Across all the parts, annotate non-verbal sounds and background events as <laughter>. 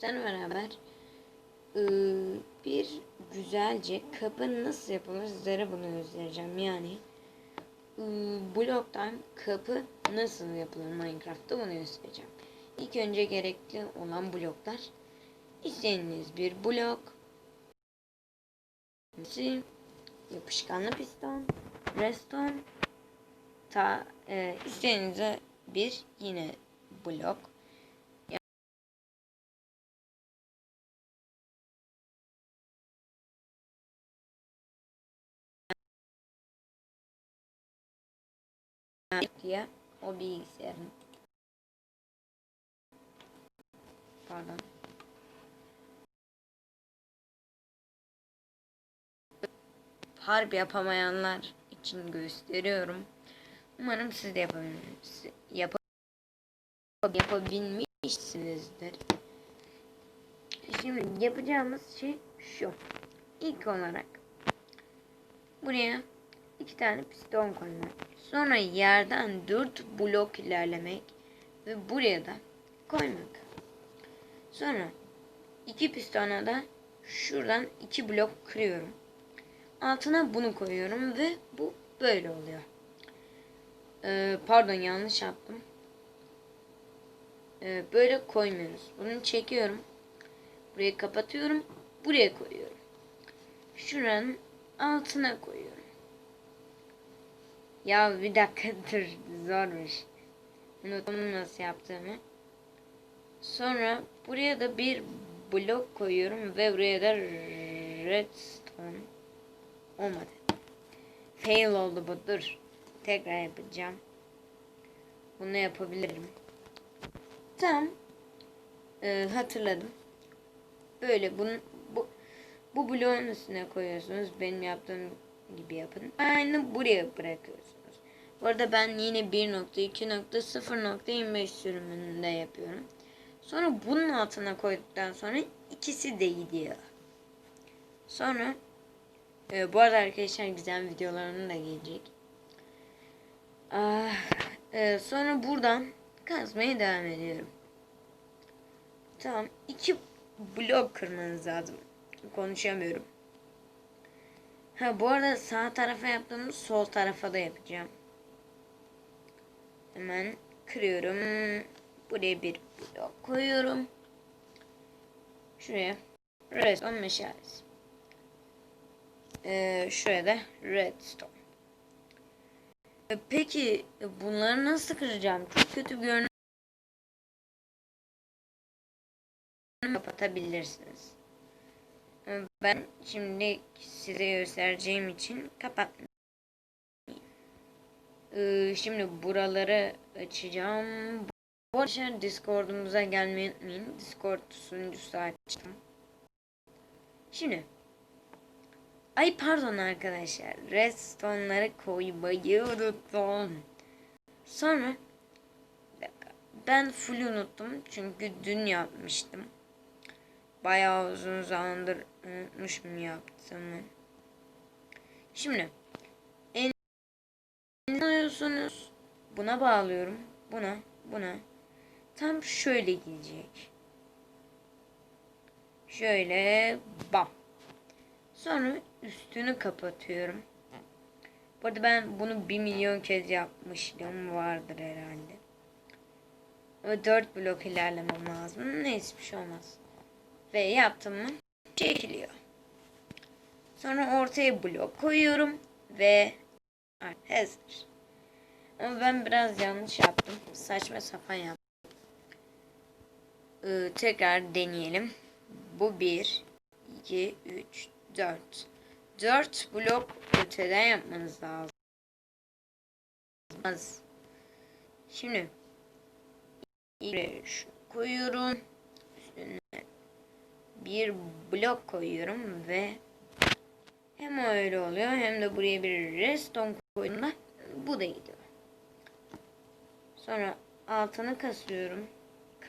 Sen beraber e, bir güzelce kapı nasıl yapılır sizlere bunu göstereceğim. Yani e, bloktan kapı nasıl yapılır Minecraft'ta bunu göstereceğim. İlk önce gerekli olan bloklar istediğiniz bir blok yapışkanlı piston, redstone ta e, istediğinize bir yine blok diye o bilgisayarın pardon harbi yapamayanlar için gösteriyorum. Umarım siz de yapabilirsiniz. Yap yapabilmişsinizdir. Şimdi yapacağımız şey şu. İlk olarak buraya iki tane piston koymak. Sonra yerden dört blok ilerlemek ve buraya da koymak. Sonra iki pistona da şuradan iki blok kırıyorum. Altına bunu koyuyorum ve bu böyle oluyor. Ee, pardon yanlış yaptım. Ee, böyle koymuyoruz. Bunu çekiyorum. Burayı kapatıyorum. Buraya koyuyorum. Şuranın altına koyuyorum. Ya bir dakika <laughs> dur. Zormuş. Unuttum nasıl yaptığımı. Sonra buraya da bir blok koyuyorum ve buraya da redstone olmadı. Fail oldu bu. Dur. Tekrar yapacağım. Bunu yapabilirim. Tamam. Ee, hatırladım. Böyle bunu bu bu bloğun üstüne koyuyorsunuz. Benim yaptığım gibi yapın. Aynı buraya bırakıyorsunuz. Bu arada ben yine 1.2.0.25 sürümünde yapıyorum. Sonra bunun altına koyduktan sonra ikisi de gidiyor. Sonra e, bu arada arkadaşlar güzel videolarım da gelecek. Ah, e, sonra buradan kazmaya devam ediyorum. Tamam. iki blok kırmanız lazım. Konuşamıyorum. Ha bu arada sağ tarafa yaptığımız sol tarafa da yapacağım. Hemen kırıyorum. Buraya bir blok koyuyorum. Şuraya redstone meşalesi. Ee, şuraya da redstone. Ee, peki bunları nasıl kıracağım? Çok kötü görünüyor. kapatabilirsiniz. Ee, Ben şimdi size göstereceğim için kapatmayayım. Ee, Şimdi buraları açacağım. Bu Discord'umuza gelmeyi unutmayın. Discord sunucusu açtım. Şimdi Ay pardon arkadaşlar. Redstone'ları koymayı unuttum. Sonra. Ben full unuttum. Çünkü dün yapmıştım. Bayağı uzun zamandır unutmuşum yaptığımı. Şimdi alıyorsunuz. Buna bağlıyorum. Buna, buna. Tam şöyle gidecek. Şöyle bam. Sonra üstünü kapatıyorum. Bu arada ben bunu bir milyon kez yapmıştım. Vardır herhalde. Ama 4 blok ilerlemem lazım. Neyse bir şey olmaz. Ve yaptım mı çekiliyor. Sonra ortaya blok koyuyorum. Ve hazır. Ama ben biraz yanlış yaptım. Saçma sapan yaptım. Ee, tekrar deneyelim. Bu 1, 2, 3, 4. 4 blok öteden yapmanız lazım. Şimdi şu koyuyorum. Üstüne bir blok koyuyorum ve hem öyle oluyor hem de buraya bir redstone koyduğumda bu da gidiyor. Sonra altını kasıyorum.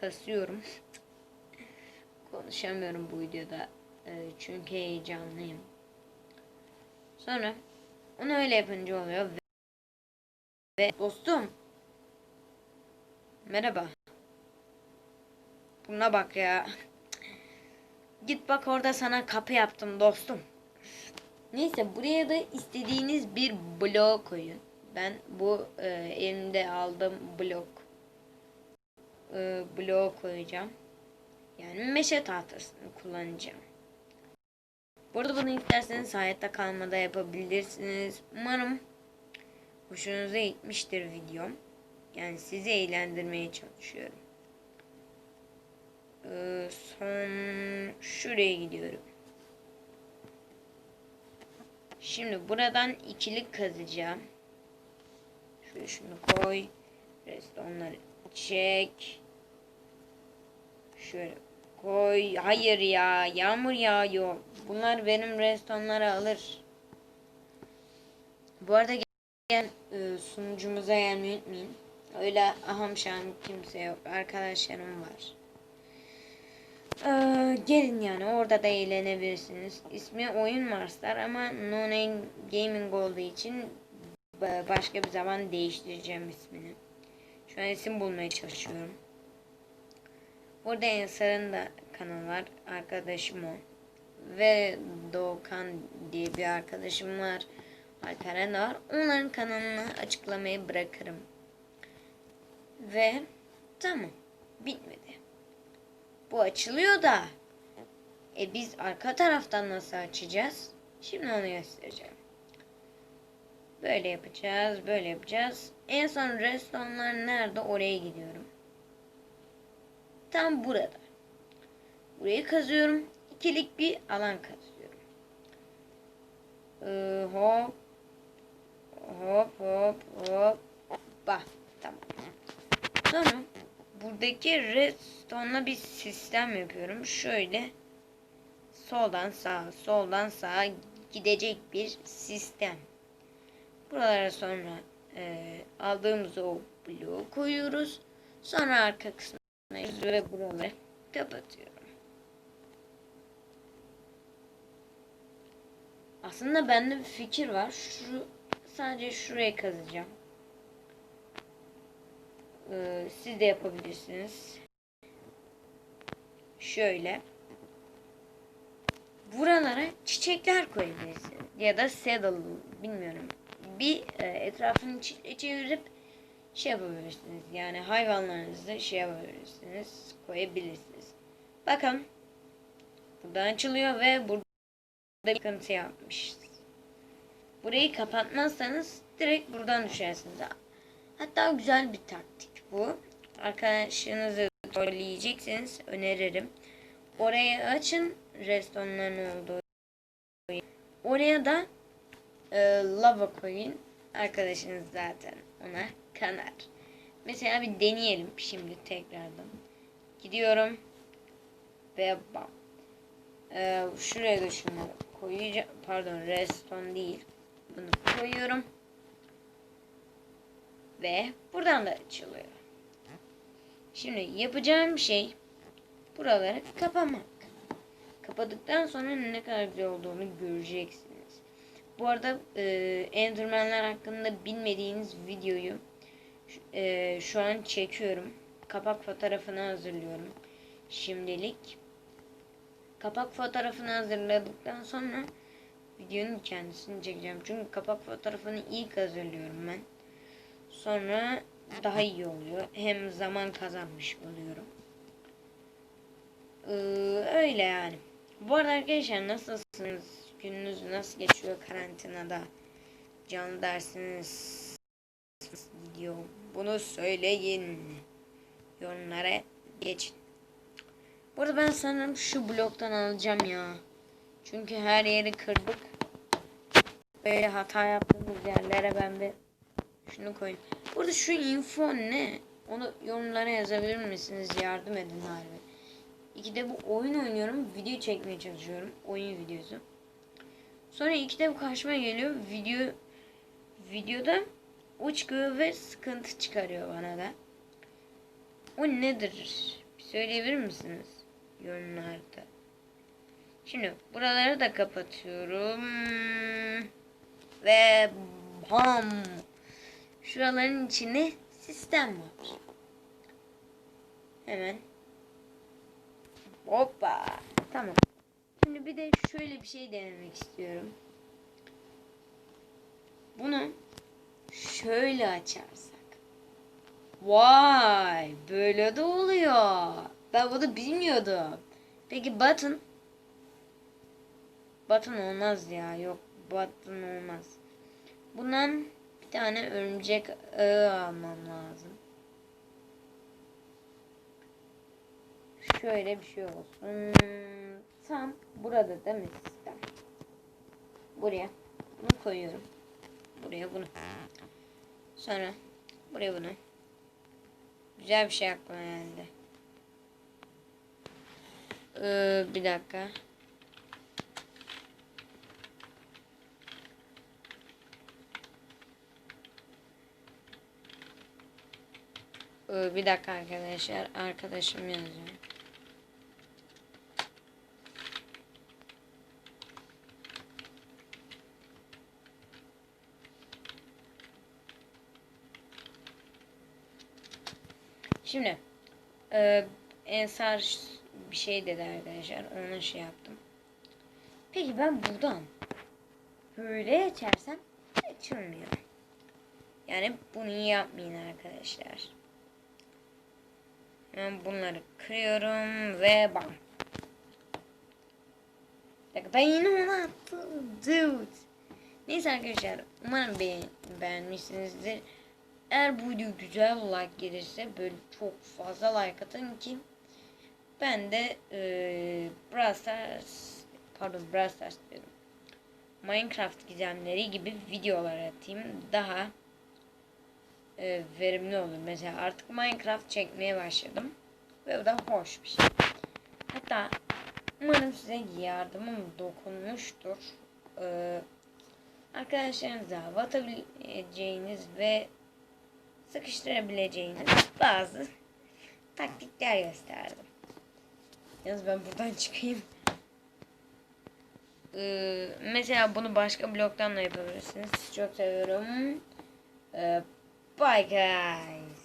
Kasıyorum. <laughs> Konuşamıyorum bu videoda. Ee, çünkü heyecanlıyım. Sonra onu öyle yapınca oluyor ve, ve dostum merhaba buna bak ya Git bak orada sana kapı yaptım dostum. Neyse buraya da istediğiniz bir blok koyun. Ben bu e, elimde aldığım blok e, bloğu koyacağım. Yani meşe tahtasını kullanacağım. Burada bunu isterseniz hayatta kalmada yapabilirsiniz. Umarım hoşunuza gitmiştir videom. Yani sizi eğlendirmeye çalışıyorum. Ee, son şuraya gidiyorum. Şimdi buradan ikilik kazacağım. Şöyle şunu koy. Rest onları çek. Şöyle koy. Hayır ya. Yağmur yağıyor. Bunlar benim restonları alır. Bu arada gel e, sunucumuza gelmeyi unutmayın. Öyle aham şahım kimse yok. Arkadaşlarım var. Ee, gelin yani orada da eğlenebilirsiniz. İsmi Oyun Marslar ama No Name Gaming olduğu için ba- başka bir zaman değiştireceğim ismini. Şu an isim bulmaya çalışıyorum. Burada Ensar'ın da kanalı var. Arkadaşım o. Ve Doğukan diye bir arkadaşım var. Alperen de var. Onların kanalını açıklamaya bırakırım. Ve tamam. Bitmedi. Bu açılıyor da. E biz arka taraftan nasıl açacağız? Şimdi onu göstereceğim. Böyle yapacağız, böyle yapacağız. En son restoranlar nerede? Oraya gidiyorum. Tam burada. Burayı kazıyorum. İkilik bir alan kazıyorum. Ee, hop. Hop hop hop. Bah. Tamam. Sonra buradaki redstone'la bir sistem yapıyorum. Şöyle soldan sağa, soldan sağa gidecek bir sistem. Buralara sonra e, aldığımız o bloğu koyuyoruz. Sonra arka kısmına ve buraları kapatıyorum. Aslında bende bir fikir var. Şu sadece şuraya kazacağım. Ee, siz de yapabilirsiniz. Şöyle. Buralara çiçekler koyabilirsiniz. Ya da saddle bilmiyorum. Bir e, etrafını çevirip şey yapabilirsiniz. Yani hayvanlarınızı şey yapabilirsiniz. Koyabilirsiniz. Bakın. Buradan açılıyor ve burada bir sıkıntı yapmış. Burayı kapatmazsanız direkt buradan düşersiniz. Hatta güzel bir taktik bu. Arkadaşınızı trolleyecekseniz öneririm. Orayı açın. Restonların olduğu. Oraya da e, lava koyun. Arkadaşınız zaten ona kanar. Mesela bir deneyelim şimdi tekrardan. Gidiyorum. Ve bam. Ee, şuraya da şunu koyacağım. Pardon redstone değil. Bunu koyuyorum. Ve buradan da açılıyor. Şimdi yapacağım şey buraları kapamak. Kapadıktan sonra ne kadar güzel olduğunu göreceksiniz. Bu arada e, Enderman'ler hakkında bilmediğiniz videoyu e, şu an çekiyorum. Kapak fotoğrafını hazırlıyorum. Şimdilik. Kapak fotoğrafını hazırladıktan sonra videonun kendisini çekeceğim. Çünkü kapak fotoğrafını ilk hazırlıyorum ben. Sonra daha iyi oluyor. Hem zaman kazanmış oluyorum. Ee, öyle yani. Bu arada arkadaşlar nasılsınız? Gününüz nasıl geçiyor karantinada? Can dersiniz gidiyor. Bunu söyleyin. Yorumlara geçin. Burada ben sanırım şu bloktan alacağım ya. Çünkü her yeri kırdık. Böyle hata yaptığımız yerlere ben bir şunu koyayım. Burada şu info ne? Onu yorumlara yazabilir misiniz? Yardım edin harbi. İkide bu oyun oynuyorum. Video çekmeye çalışıyorum. Oyun videosu. Sonra ikide bu karşıma geliyor. Video videoda o çıkıyor ve sıkıntı çıkarıyor bana da. O nedir? Söyleyebilir misiniz? Yorumlarda. Şimdi buraları da kapatıyorum. Ve bam. Şuraların içine sistem var. Hemen. Hoppa. Tamam. Sonra bir de şöyle bir şey denemek istiyorum. Bunu şöyle açarsak. Vay böyle de oluyor. Ben bunu bilmiyordum. Peki button? Button olmaz ya. Yok button olmaz. Bundan tane örümcek ağı almam lazım. Şöyle bir şey olsun. Tam burada değil mi sistem? Buraya bunu koyuyorum. Buraya bunu. Sonra buraya bunu. Güzel bir şey aklıma geldi. Ee, bir dakika. Bir dakika arkadaşlar. Arkadaşım yazıyor. Şimdi e, Ensar bir şey dedi arkadaşlar. Ona şey yaptım. Peki ben buradan böyle açarsam açılmıyor. Yani bunu yapmayın arkadaşlar. Hemen bunları kırıyorum ve bam. Ben yine onu attım. Dude. Neyse arkadaşlar umarım beğen beğenmişsinizdir. Eğer bu video güzel like gelirse böyle çok fazla like atın ki ben de e, Brawl pardon Brawl diyorum. Minecraft gizemleri gibi videolar atayım. Daha e, verimli olur. Mesela artık Minecraft çekmeye başladım. Ve bu da hoş bir şey. Hatta umarım size yardımım dokunmuştur. Ee, arkadaşlarınıza atabileceğiniz ve sıkıştırabileceğiniz bazı taktikler gösterdim. Yalnız ben buradan <laughs> çıkayım. Ee, mesela bunu başka bloktan da yapabilirsiniz. Çok seviyorum. Ee, bye guys.